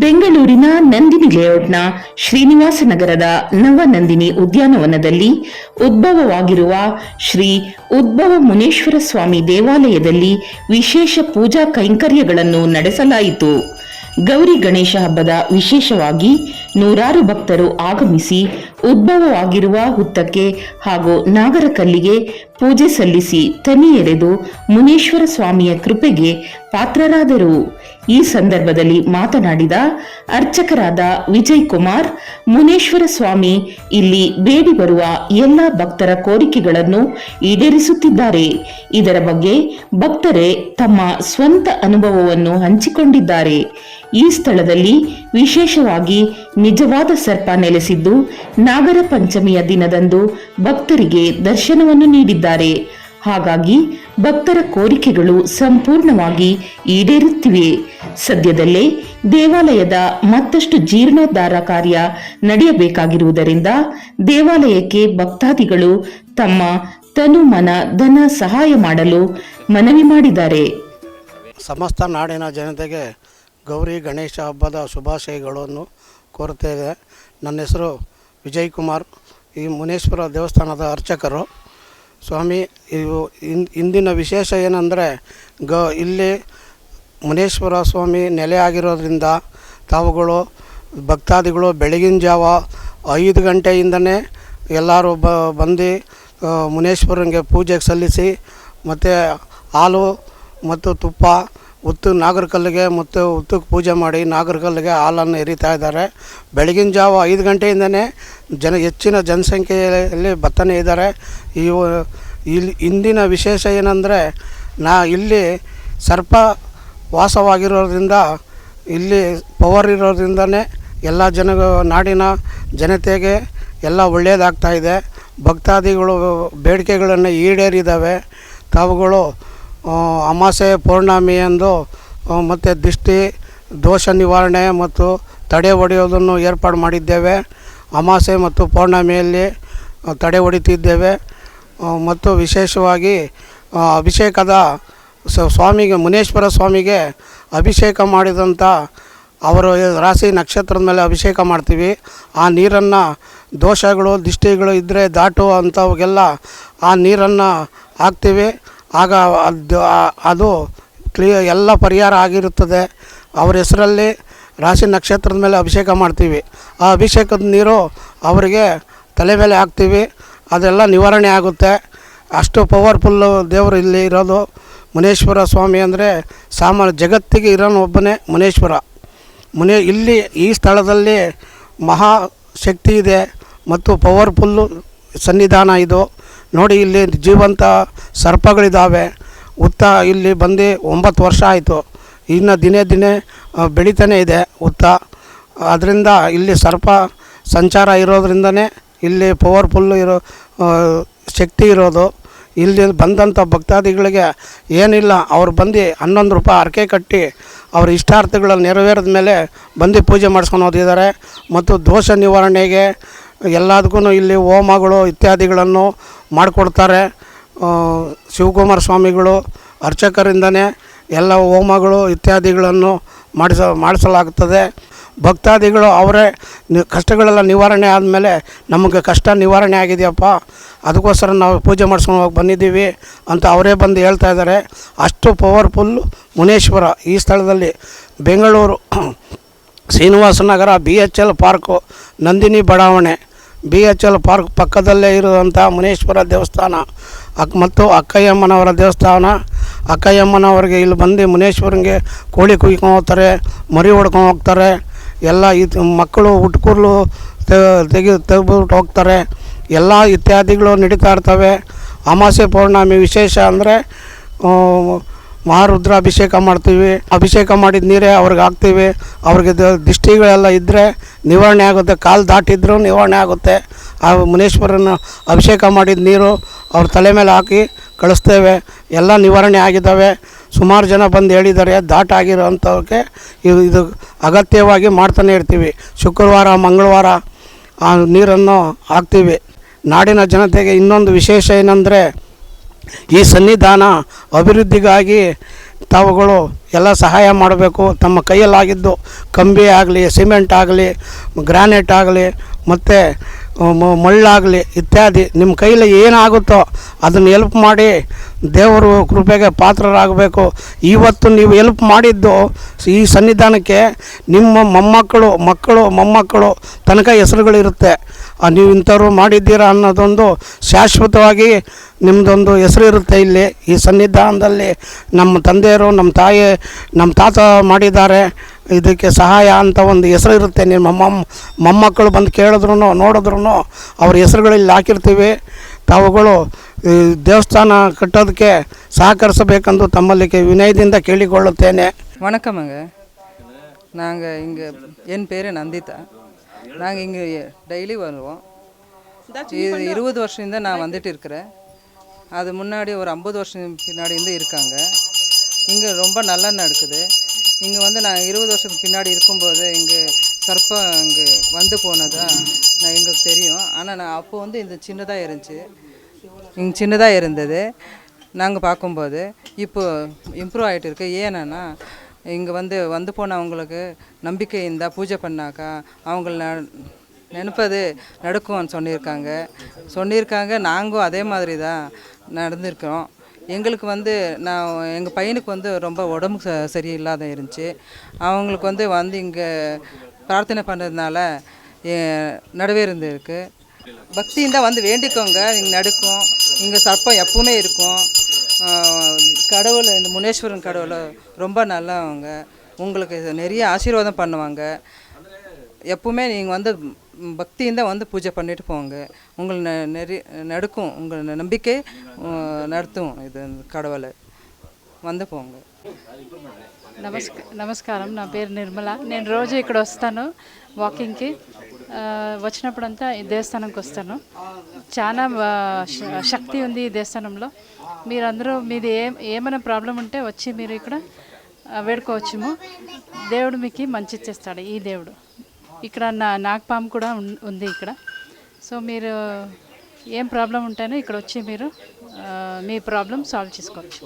ಬೆಂಗಳೂರಿನ ನಂದಿನಿ ಲೇಔಟ್ನ ಶ್ರೀನಿವಾಸ ನಗರದ ನವನಂದಿನಿ ಉದ್ಯಾನವನದಲ್ಲಿ ಉದ್ಭವವಾಗಿರುವ ಶ್ರೀ ಉದ್ಭವ ಮುನೇಶ್ವರ ಸ್ವಾಮಿ ದೇವಾಲಯದಲ್ಲಿ ವಿಶೇಷ ಪೂಜಾ ಕೈಂಕರ್ಯಗಳನ್ನು ನಡೆಸಲಾಯಿತು. ಗೌರಿ ಗಣೇಶ ಹಬ್ಬದ ವಿಶೇಷವಾಗಿ ನೂರಾರು ಭಕ್ತರು ಆಗಮಿಸಿ ಉದ್ಭವವಾಗಿರುವ ಹುತ್ತಕ್ಕೆ ಹಾಗೂ ನಾಗರಕಲ್ಲಿಗೆ ಪೂಜೆ ಸಲ್ಲಿಸಿ ತನಿ ಎರೆದು ಮುನೇಶ್ವರ ಸ್ವಾಮಿಯ ಕೃಪೆಗೆ ಪಾತ್ರರಾದರು. ಈ ಸಂದರ್ಭದಲ್ಲಿ ಮಾತನಾಡಿದ ಅರ್ಚಕರಾದ ವಿಜಯ್ ಕುಮಾರ್ ಮುನೇಶ್ವರ ಸ್ವಾಮಿ ಇಲ್ಲಿ ಬೇಡಿ ಬರುವ ಎಲ್ಲ ಭಕ್ತರ ಕೋರಿಕೆಗಳನ್ನು ಈಡೇರಿಸುತ್ತಿದ್ದಾರೆ. ಇದರ ಬಗ್ಗೆ ಭಕ್ತರೇ ತಮ್ಮ ಸ್ವಂತ ಅನುಭವವನ್ನು ಹಂಚಿಕೊಂಡಿದ್ದಾರೆ. ಈ ಸ್ಥಳದಲ್ಲಿ ವಿಶೇಷವಾಗಿ ನಿಜವಾದ ಸರ್ಪ ನೆಲೆಸಿದ್ದು ನಾಗರ ಪಂಚಮಿಯ ದಿನದಂದು ಭಕ್ತರಿಗೆ ದರ್ಶನವನ್ನು ನೀಡಿದ್ದಾರೆ. ಹಾಗಾಗಿ ಭಕ್ತರ ಕೋರಿಕೆಗಳು ಸಂಪೂರ್ಣವಾಗಿ ಈಡೇರುತ್ತಿವೆ. ಸದ್ಯದಲ್ಲೇ ದೇವಾಲಯದ ಮತ್ತಷ್ಟು ಜೀರ್ಣೋದ್ಧಾರ ಕಾರ್ಯ ನಡೆಯಬೇಕಾಗಿರುವುದರಿಂದ ದೇವಾಲಯಕ್ಕೆ ಭಕ್ತಾದಿಗಳು ತಮ್ಮ ತನು ಮನ, ಧನ ಸಹಾಯ ಮಾಡಲು ಮನವಿ ಮಾಡಿದ್ದಾರೆ. ಸಮಸ್ತ ನಾಡಿನ ಜನತೆಗೆ ಗೌರಿ ಗಣೇಶ ಹಬ್ಬದ ಶುಭಾಶಯಗಳನ್ನು ಕೋರುತ್ತೇವೆ. ನನ್ನ ಹೆಸರು ವಿಜಯ್ ಕುಮಾರ್ ಈ ಮುನೇಶ್ವರ ದೇವಸ್ಥಾನದ ಅರ್ಚಕರು. ಸ್ವಾಮಿ, ಇವು ಇಂದಿನ ವಿಶೇಷ ಏನಂದರೆ, ಗ, ಇಲ್ಲಿ ಮುನೇಶ್ವರ ಸ್ವಾಮಿ ನೆಲೆ ಆಗಿರೋದ್ರಿಂದ ತಾವುಗಳು, ಭಕ್ತಾದಿಗಳು ಬೆಳಗಿನ ಜಾವ ಐದು ಗಂಟೆಯಿಂದನೇ ಎಲ್ಲರೂ ಬ, ಬಂದು ಮುನೇಶ್ವರನಿಗೆ ಪೂಜೆಗೆ ಸಲ್ಲಿಸಿ, ಮತ್ತು ಹಾಲು ಮತ್ತು ತುಪ್ಪ ಉತ್ತು ನಾಗರಕಲ್ಲಿಗೆ ಮತ್ತು ಉತ್ತಕ್ಕೆ ಪೂಜೆ ಮಾಡಿ ನಾಗರಕಲ್ಲಿಗೆ ಹಾಲನ್ನು ಎರಿತಾ ಇದ್ದಾರೆ. ಬೆಳಗಿನ ಜಾವ ಐದು ಗಂಟೆಯಿಂದನೇ ಜನ ಹೆಚ್ಚಿನ ಜನಸಂಖ್ಯೆಯಲ್ಲಿ ಬತ್ತನೆ ಇದ್ದಾರೆ. ಇವು ಇಲ್ಲಿ ಇಂದಿನ ವಿಶೇಷ ಏನಂದರೆ ನಾ ಇಲ್ಲಿ ಸರ್ಪ ವಾಸವಾಗಿರೋದ್ರಿಂದ ಇಲ್ಲಿ ಪವರ್ ಇರೋದ್ರಿಂದನೇ ಎಲ್ಲ ಜನ ನಾಡಿನ ಜನತೆಗೆ ಎಲ್ಲ ಒಳ್ಳೆಯದಾಗ್ತಾ ಇದೆ. ಭಕ್ತಾದಿಗಳು ಬೇಡಿಕೆಗಳನ್ನು ಈಡೇರಿದ್ದಾವೆ. ತಾವುಗಳು ಅಮಾಸೆ ಪೌರ್ಣಮಿ ಎಂದು ಮತ್ತು ದಿಷ್ಟಿ, ದೋಷ ನಿವಾರಣೆ ಮತ್ತು ತಡೆ ಹೊಡೆಯೋದನ್ನು ಏರ್ಪಾಡು ಮಾಡಿದ್ದೇವೆ. ಅಮಾಸೆ ಮತ್ತು ಪೌರ್ಣಮಿಯಲ್ಲಿ ತಡೆ ಹೊಡಿತಿದ್ದೇವೆ. ಮತ್ತು ವಿಶೇಷವಾಗಿ ಅಭಿಷೇಕದ ಸ್ವಾಮಿಗೆ, ಮುನೇಶ್ವರ ಸ್ವಾಮಿಗೆ ಅಭಿಷೇಕ ಮಾಡಿದಂಥ ಅವರು ರಾಶಿ ನಕ್ಷತ್ರದ ಮೇಲೆ ಅಭಿಷೇಕ ಮಾಡ್ತೀವಿ. ಆ ನೀರನ್ನು ದೋಷಗಳು, ದಿಷ್ಟಿಗಳು ಇದ್ದರೆ ದಾಟು ಅಂಥವಾಗೆಲ್ಲ ಆ ನೀರನ್ನು ಹಾಕ್ತೀವಿ. ಆಗ ಅದು ಅದು ಕ್ಲಿಯ ಎಲ್ಲ ಪರಿಹಾರ ಆಗಿರುತ್ತದೆ. ಅವ್ರ ಹೆಸರಲ್ಲಿ ರಾಶಿ ನಕ್ಷತ್ರದ ಮೇಲೆ ಅಭಿಷೇಕ ಮಾಡ್ತೀವಿ. ಆ ಅಭಿಷೇಕದ ನೀರು ಅವರಿಗೆ ತಲೆ ಮೇಲೆ ಹಾಕ್ತೀವಿ. ಅದೆಲ್ಲ ನಿವಾರಣೆ ಆಗುತ್ತೆ. ಅಷ್ಟು ಪವರ್ಫುಲ್ಲು ದೇವರು ಇಲ್ಲಿ ಇರೋದು ಮುನೇಶ್ವರ ಸ್ವಾಮಿ ಅಂದರೆ ಸಾಮಾನ್ಯ ಜಗತ್ತಿಗೆ ಇರೋನು ಒಬ್ಬನೇ ಮುನೇಶ್ವರ. ಮುನೇ, ಇಲ್ಲಿ ಈ ಸ್ಥಳದಲ್ಲಿ ಮಹಾ ಶಕ್ತಿ ಇದೆ ಮತ್ತು ಪವರ್ಫುಲ್ಲು ಸನ್ನಿಧಾನ ಇದು. ನೋಡಿ ಇಲ್ಲಿ ಜೀವಂತ ಸರ್ಪಗಳಿದ್ದಾವೆ ಹುತ್ತ ಇಲ್ಲಿ ಬಂದು ಒಂಬತ್ತು ವರ್ಷ ಆಯಿತು. ಇನ್ನು ದಿನೇ ದಿನೇ ಬೆಳೀತಾನೆ ಇದೆ ಹುತ್ತ. ಅದರಿಂದ ಇಲ್ಲಿ ಸರ್ಪ ಸಂಚಾರ ಇರೋದ್ರಿಂದನೇ ಇಲ್ಲಿ ಪವರ್ಫುಲ್ಲು ಇರೋ ಶಕ್ತಿ ಇರೋದು. ಇಲ್ಲಿ ಬಂದಂಥ ಭಕ್ತಾದಿಗಳಿಗೆ ಏನಿಲ್ಲ, ಅವ್ರು ಬಂದು ಹನ್ನೊಂದು ರೂಪಾಯಿ ಹರಕೆ ಕಟ್ಟಿ ಅವ್ರ ಇಷ್ಟಾರ್ಥಗಳನ್ನು ನೆರವೇರಿದ ಮೇಲೆ ಬಂದು ಪೂಜೆ ಮಾಡಿಸ್ಕೊಂಡು ಹೋಗಿದ್ದಾರೆ. ಮತ್ತು ದೋಷ ನಿವಾರಣೆಗೆ ಎಲ್ಲದಕ್ಕೂ ಇಲ್ಲಿ ಹೋಮಗಳು ಇತ್ಯಾದಿಗಳನ್ನು ಮಾಡಿಕೊಡ್ತಾರೆ. ಶಿವಕುಮಾರ ಸ್ವಾಮಿಗಳು ಅರ್ಚಕರಿಂದನೇ ಎಲ್ಲ ಹೋಮಗಳು ಇತ್ಯಾದಿಗಳನ್ನು ಮಾಡಿಸ ಮಾಡಿಸಲಾಗುತ್ತದೆ ಭಕ್ತಾದಿಗಳು ಅವರೇ ಕಷ್ಟಗಳೆಲ್ಲ ನಿವಾರಣೆ ಆದಮೇಲೆ ನಮಗೆ ಕಷ್ಟ ನಿವಾರಣೆ ಆಗಿದೆಯಪ್ಪ. ಅದಕ್ಕೋಸ್ಕರ ನಾವು ಪೂಜೆ ಮಾಡಿಸ್ಕೊಂಡು ಹೋಗಿ, ಬಂದಿದ್ದೀವಿ ಅಂತ ಅವರೇ ಬಂದು ಹೇಳ್ತಾ ಇದ್ದಾರೆ. ಅಷ್ಟು ಪವರ್ಫುಲ್ ಮುನೇಶ್ವರ ಈ ಸ್ಥಳದಲ್ಲಿ Bengaluru, Srinivasa Nagara, B H L park, Nandini ಬಡಾವಣೆ ಬಿ ಎಚ್ ಎಲ್ ಪಾರ್ಕ್ ಪಕ್ಕದಲ್ಲೇ ಇರುವಂಥ ಮುನೇಶ್ವರ ದೇವಸ್ಥಾನ, ಅಕ್ ಮತ್ತು ಅಕ್ಕಯ್ಯಮ್ಮನವರ ದೇವಸ್ಥಾನ. ಅಕ್ಕಯ್ಯಮ್ಮನವ್ರಿಗೆ ಇಲ್ಲಿ ಬಂದು ಮುನೇಶ್ವರಂಗೆ ಕೋಳಿ ಕುಯ್ಕೊಂಡು ಹೋಗ್ತಾರೆ, ಮರಿ ಹೊಡ್ಕೊಂಡು ಹೋಗ್ತಾರೆ. ಎಲ್ಲ ಇದು ಮಕ್ಕಳು ಹುಟ್ಕೂರ್ಲು ತೆಗೆ ತೆಗೆದ್ಬಿಟ್ಟು ಹೋಗ್ತಾರೆ. ಎಲ್ಲ ಇತ್ಯಾದಿಗಳು ನಡೀತಾ ಇರ್ತವೆ. ಅಮಾಸೆ ಪೌರ್ಣಮಿ ವಿಶೇಷ ಅಂದರೆ ಮಹಾರುದ್ರ ಅಭಿಷೇಕ ಮಾಡ್ತೀವಿ. ಅಭಿಷೇಕ ಮಾಡಿದ ನೀರೇ ಅವ್ರಿಗೆ ಹಾಕ್ತೀವಿ. ಅವ್ರಿಗೆ ದಿಷ್ಟಿಗಳೆಲ್ಲ ಇದ್ದರೆ ನಿವಾರಣೆ ಆಗುತ್ತೆ. ಕಾಲು ದಾಟಿದ್ರೂ ನಿವಾರಣೆ ಆಗುತ್ತೆ. ಆ ಮುನೇಶ್ವರನ ಅಭಿಷೇಕ ಮಾಡಿದ ನೀರು ಅವ್ರ ತಲೆ ಮೇಲೆ ಹಾಕಿ ಕಳಿಸ್ತೇವೆ. ಎಲ್ಲ ನಿವಾರಣೆ ಆಗಿದ್ದಾವೆ. ಸುಮಾರು ಜನ ಬಂದು ಹೇಳಿದ್ದಾರೆ ದಾಟ ಆಗಿರೋಂಥವ್ರಿಗೆ ಇದು ಇದು ಅಗತ್ಯವಾಗಿ ಮಾಡ್ತಾನೆ ಇರ್ತೀವಿ. ಶುಕ್ರವಾರ, ಮಂಗಳವಾರ ಆ ನೀರನ್ನು ಹಾಕ್ತೀವಿ. ನಾಡಿನ ಜನತೆಗೆ ಇನ್ನೊಂದು ವಿಶೇಷ ಏನಂದರೆ ಈ ಸನ್ನಿಧಾನ ಅಭಿವೃದ್ಧಿಗಾಗಿ ತಾವುಗಳು ಎಲ್ಲ ಸಹಾಯ ಮಾಡಬೇಕು. ತಮ್ಮ ಕೈಯಲ್ಲಾಗಿದ್ದು ಕಂಬಿ ಆಗಲಿ, ಸಿಮೆಂಟ್ ಆಗಲಿ, ಗ್ರಾನೈಟ್ ಆಗಲಿ, ಮತ್ತು ಮಳ್ಳಾಗಲಿ ಇತ್ಯಾದಿ ನಿಮ್ಮ ಕೈಯಲ್ಲಿ ಏನಾಗುತ್ತೋ ಅದನ್ನು ಎಲ್ಪ್ ಮಾಡಿ ದೇವರು ಕೃಪೆಗೆ ಪಾತ್ರರಾಗಬೇಕು. ಇವತ್ತು ನೀವು ಎಲ್ಪ್ ಮಾಡಿದ್ದು ಈ ಸನ್ನಿಧಾನಕ್ಕೆ ನಿಮ್ಮ ಮೊಮ್ಮಕ್ಕಳು, ಮಕ್ಕಳು, ಮೊಮ್ಮಕ್ಕಳು ತನಕ ಹೆಸರುಗಳಿರುತ್ತೆ. ನೀವು ಇಂಥವ್ರು ಮಾಡಿದ್ದೀರಾ ಅನ್ನೋದೊಂದು ಶಾಶ್ವತವಾಗಿ ನಿಮ್ಮದೊಂದು ಹೆಸರು ಇರುತ್ತೆ ಇಲ್ಲಿ ಈ ಸನ್ನಿಧಾನದಲ್ಲಿ ನಮ್ಮ ತಂದೆಯರು ನಮ್ಮ ತಾಯಿ ನಮ್ಮ ತಾತ ಮಾಡಿದ್ದಾರೆ ಇದಕ್ಕೆ ಸಹಾಯ ಅಂತ ಒಂದು ಹೆಸರು ಇರುತ್ತೆ ನಿಮ್ಮ ಮೊಮ್ಮ ಮೊಮ್ಮಕ್ಕಳು ಬಂದು ಕೇಳಿದ್ರು ನೋಡಿದ್ರು ಅವ್ರ ಹೆಸರುಗಳಲ್ಲಿ ಹಾಕಿರ್ತೀವಿ ತಾವುಗಳು ಈ ದೇವಸ್ಥಾನ ಕಟ್ಟೋದಕ್ಕೆ ಸಹಕರಿಸಬೇಕೆಂದು ತಮ್ಮಲ್ಲಿ ವಿನಯದಿಂದ ಕೇಳಿಕೊಳ್ಳುತ್ತೇನೆ வணக்கமுங்க நாங்கள் இங்கே என் பேர் நந்திதா நாங்கள் இங்கே டெய்லி வருவோம். இது இருபது வருஷம் தான் நான் வந்துட்டு இருக்கிறேன் அது முன்னாடி ஒரு ஐம்பது வருஷம் பின்னாடி இருந்து இருக்காங்க. இங்கே ரொம்ப நல்லா நடக்குது இங்கே வந்து நான் இருபது வருஷத்துக்கு பின்னாடி இருக்கும்போது இங்கே சர்ப்பம் இங்கே வந்து போனதா நான் எங்களுக்கு தெரியும். ஆனால் நான் அப்போ வந்து இந்த சின்னதாக இருந்துச்சு. இங்கே சின்னதாக இருந்தது. நாங்கள் பார்க்கும்போது இப்போ இம்ப்ரூவ் ஆகிட்டு இருக்கு ஏன்னா இங்கே வந்து வந்து போனவங்களுக்கு நம்பிக்கை இருந்தால் பூஜை பண்ணாக்கா அவங்கள ந- நினைப்பது நடக்கும்னு சொல்லியிருக்காங்க. சொல்லியிருக்காங்க. நாங்களும் அதே மாதிரி தான் நடந்திருக்கிறோம். எங்களுக்கு வந்து நான் எங்கள் பையனுக்கு வந்து ரொம்ப உடம்பு ச சரியில்லாத இருந்துச்சு. அவங்களுக்கு வந்து வந்து இங்கே பிரார்த்தனை பண்ணுறதுனால நடவேறிருக்கு பக்தியும் தான் வந்து வேண்டிக்கோங்க. இங்கே நடக்கும். இங்கே சர்ப்பம் எப்பவுமே இருக்கும். கடவுள் இந்த முனேஸ்வரன் கடவுள் ரொம்ப நல்லவங்க உங்களுக்கு நிறைய ஆசீர்வாதம் பண்ணுவாங்க எப்பவுமே நீங்கள் வந்து ம், பக்தியும் தான் வந்து பூஜை பண்ணிட்டு போங்க உங்களை நெ- நிறைய நடுக்கும் உங்கள் நம்பிக்கை ஆஹ் நடத்தும் இது கடவுளை வந்து போங்க నమస్క నమస్కారం నా పేరు నిర్మల నేను రోజు ఇక్కడ వస్తాను వాకింగ్కి ఆ, వచ్చినప్పుడంతా ఈ దేవస్థానంకి వస్తాను చాలా ఆ, శ- శక్తి ఉంది ఈ దేవస్థానంలో మీరందరూ మీది ఏ ఏమైనా ప్రాబ్లం ఉంటే వచ్చి మీరు ఇక్కడ వేడుకోవచ్చుము. దేవుడు మీకు మంచి చేస్తాడు ఈ దేవుడు. ఇక్కడ నా నాగపాము కూడా ఉంది ఇక్కడ. సో మీరు ఏం ప్రాబ్లం ఉంటేనో ఇక్కడ వచ్చి మీరు మీ ప్రాబ్లం సాల్వ్ చేసుకోవచ్చు.